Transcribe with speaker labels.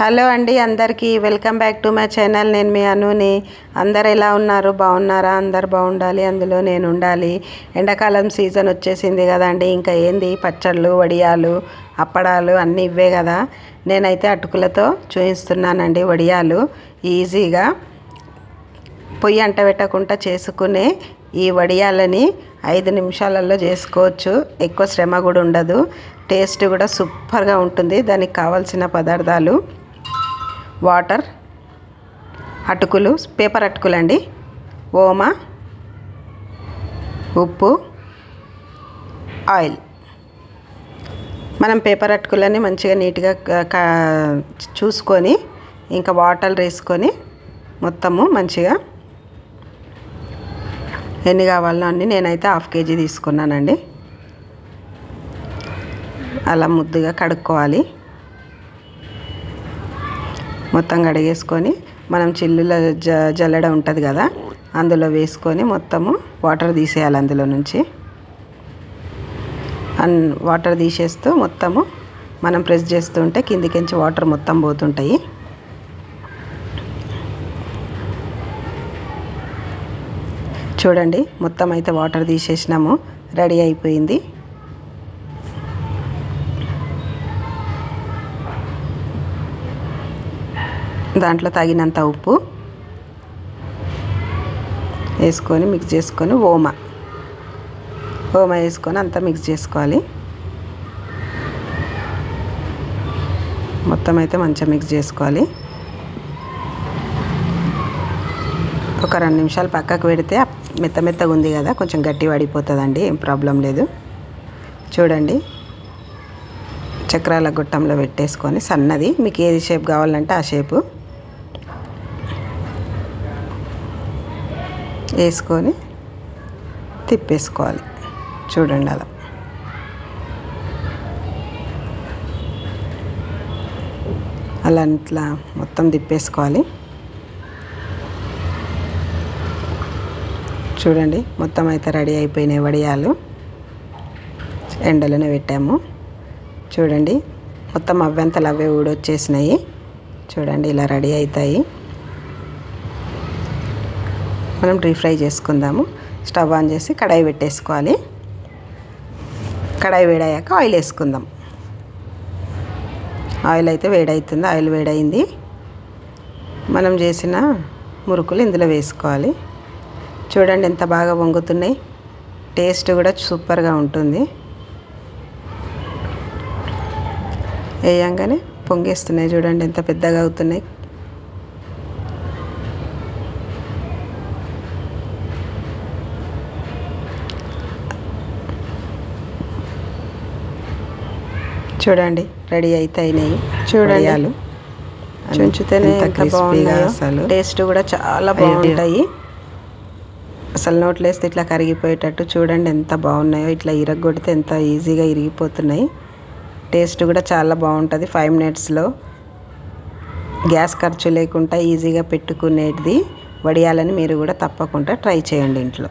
Speaker 1: Hello అండి అందరికీ welcome back to my channel. నేను మీ అనుని. అందరు ఎలా ఉన్నారు? బాగున్నారా? అందరు బాగుండాలి. అందులో నేను ఉండాలి. ఎండాకాలం సీజన్ వచ్చేసింది కదండి. ఇంకా ఏంది? పచ్చళ్ళు వడియాలు అప్పడాలు అన్నీ ఇవే కదా. నేనైతే అటుకులతో చూపిస్తున్నానండి వడియాలు. ఈజీగా పొయ్యి అంట పెట్టకుండా చేసుకునే ఈ వడియాలని ఐదు నిమిషాలలో చేసుకోవచ్చు. ఎక్కువ శ్రమ కూడా ఉండదు. టేస్ట్ కూడా సూపర్గా ఉంటుంది. దానికి కావాల్సిన పదార్థాలు వాటర్ అటుకులు పేపర్ అటుకులు అండి ఓమ ఉప్పు ఆయిల్. మనం పేపర్ అటుకులని మంచిగా నీట్గా చూసుకొని ఇంకా వాటర్ వేసుకొని మొత్తము మంచిగా ఎన్ని కావాలో అన్ని నేనైతే హాఫ్ కేజీ తీసుకున్నానండి. అలా ముద్దుగా కడుక్కోవాలి. మొత్తం కడిగేసుకొని మనం చిల్లుల జ జల్లెడ ఉంటుంది కదా అందులో వేసుకొని మొత్తము వాటర్ తీసేయాలి అందులో నుంచి. అన్ వాటర్ తీసేస్తూ మొత్తము మనం ప్రెస్ చేస్తుంటే కిందికించి వాటర్ మొత్తం పోతుంటాయి. చూడండి మొత్తం అయితే వాటర్ తీసేసినాము రెడీ అయిపోయింది. దాంట్లో తగినంత ఉప్పు వేసుకొని మిక్స్ చేసుకొని ఓమ. ఓమ వేసుకొని అంతా మిక్స్ చేసుకోవాలి. మొత్తం అయితే మంచిగా మిక్స్ చేసుకోవాలి. ఒక రెండు నిమిషాలు పక్కకు పెడితే మెత్త మెత్తగా ఉంది కదా కొంచెం గట్టి పడిపోతుందండి ఏం ప్రాబ్లం లేదు. చూడండి. చక్రాల గుట్టంలో పెట్టేసుకొని సన్నది. మీకు ఏది షేప్ కావాలంటే ఆ షేపు వేసుకొని తిప్పేసుకోవాలి. చూడండి అలా. అలా ఇట్లా మొత్తం తిప్పేసుకోవాలి. చూడండి మొత్తం అయితే రెడీ అయిపోయినాయి వడియాలు. ఎండలోనే పెట్టాము. చూడండి మొత్తం అవ్వంతలు అవే ఊడొచ్చేసినాయి. చూడండి ఇలా రెడీ అవుతాయి. మనం డీప్ ఫ్రై చేసుకుందాము. స్టవ్ ఆన్ చేసి కడాయి పెట్టేసుకోవాలి. కడాయి వేడయ్యాక ఆయిల్ వేసుకుందాం. ఆయిల్ అయితే వేడవుతుంది ఆయిల్ వేడైంది. మనం చేసిన మురుకులు ఇందులో వేసుకోవాలి. చూడండి ఎంత బాగా వంగుతున్నాయి. టేస్ట్ కూడా సూపర్గా ఉంటుంది. వేయంగానే పొంగేస్తున్నాయి చూడండి ఎంత పెద్దగా అవుతున్నాయి. చూడండి రెడీ అయితే అయినాయి చూడండి చుంచుతేనే ఎంత బాగున్నాయో. అసలు. టేస్ట్ కూడా చాలా బాగుంటాయి. అసలు నోట్లు వేస్తే ఇట్లా కరిగిపోయేటట్టు చూడండి ఎంత బాగున్నాయో. ఇట్లా ఇరగొడితే ఎంత ఈజీగా ఇరిగిపోతున్నాయి. టేస్ట్ కూడా చాలా బాగుంటుంది ఫైవ్ మినిట్స్లో. గ్యాస్ ఖర్చు లేకుండా ఈజీగా పెట్టుకునేది వడియాలని మీరు కూడా తప్పకుండా ట్రై చేయండి ఇంట్లో.